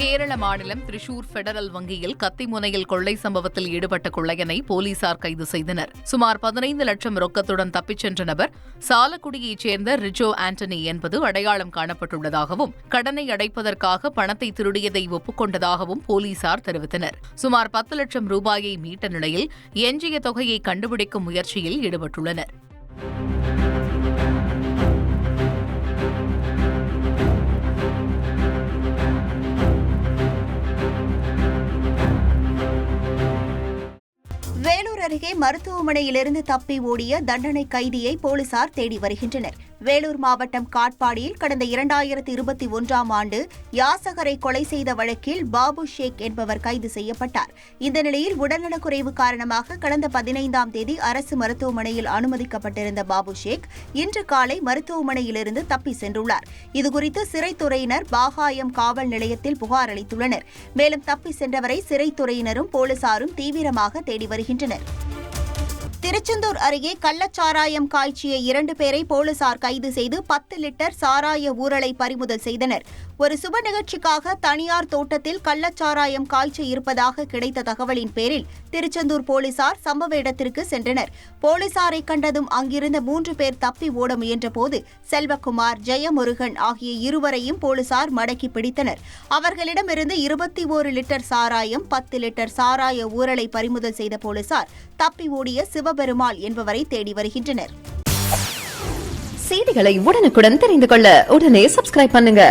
கேரள மாநிலம் திரிசூர் பெடரல் வங்கியில் கத்திமுனையில் கொள்ளை சம்பவத்தில் ஈடுபட்ட கொள்ளையனை போலீசார் கைது செய்தனர். சுமார் பதினைந்து லட்சம் ரொக்கத்துடன் தப்பிச் சென்ற நபர் சாலக்குடியைச் சேர்ந்த ரிஜோ ஆண்டனி என்பது அடையாளம் காணப்பட்டுள்ளதாகவும் கடனை அடைப்பதற்காக பணத்தை திருடியதை ஒப்புக்கொண்டதாகவும் போலீசார் தெரிவித்தனர். சுமார் பத்து லட்சம் ரூபாயை மீட்ட நிலையில் எஞ்சிய தொகையை கண்டுபிடிக்கும் முயற்சியில் ஈடுபட்டுள்ளனர். வேலூர் அருகே மருத்துவமனையிலிருந்து தப்பி ஓடிய தண்டனை கைதியை போலீசார் தேடி வருகின்றனர். வேலூர் மாவட்டம் காட்பாடியில் கடந்த இரண்டாயிரத்தி இருபத்தி ஒன்றாம் ஆண்டு யாசகரை கொலை செய்த வழக்கில் பாபு ஷேக் என்பவர் கைது செய்யப்பட்டார். இந்த நிலையில் உடல்நலக்குறைவு காரணமாக கடந்த பதினைந்தாம் தேதி அரசு மருத்துவமனையில் அனுமதிக்கப்பட்டிருந்த பாபு ஷேக் இன்று காலை மருத்துவமனையிலிருந்து தப்பி சென்றுள்ளார். இதுகுறித்து சிறைத்துறையினர் பாகாயம் காவல் நிலையத்தில் புகார் அளித்துள்ளனர். மேலும் தப்பி சென்றவரை சிறைத்துறையினரும் போலீசாரும் தீவிரமாக தேடி வருகின்றனர். திருச்செந்தூர் அருகே கள்ளச்சாராயம் காய்ச்சிய இரண்டு பேரை போலீசார் கைது செய்து பத்து லிட்டர் சாராய ஊரலை பறிமுதல் செய்தனர். ஒரு சுப நிகழ்ச்சிக்காக தனியார் தோட்டத்தில் கள்ளச்சாராயம் காய்ச்ச இருப்பதாக கிடைத்த தகவலின் பேரில் திருச்செந்தூர் போலீசார் சம்பவ இடத்திற்கு சென்றனர். போலீசாரை கண்டதும் அங்கிருந்த மூன்று பேர் தப்பி ஓட முயன்றபோது செல்வகுமார் ஜெயமுருகன் ஆகிய இருவரையும் போலீசார் மடக்கி பிடித்தனர். அவர்களிடமிருந்து இருபத்தி ஓரு லிட்டர் சாராயம் பத்து லிட்டர் சாராய ஊரலை பறிமுதல் செய்த போலீசார் தப்பி ஓடிய சிவபெருமாள் என்பவரை தேடி வருகின்றனர். செய்திகளை உடனுக்குடன் தெரிந்து கொள்ள உடனே சப்ஸ்கிரைப் பண்ணுங்க.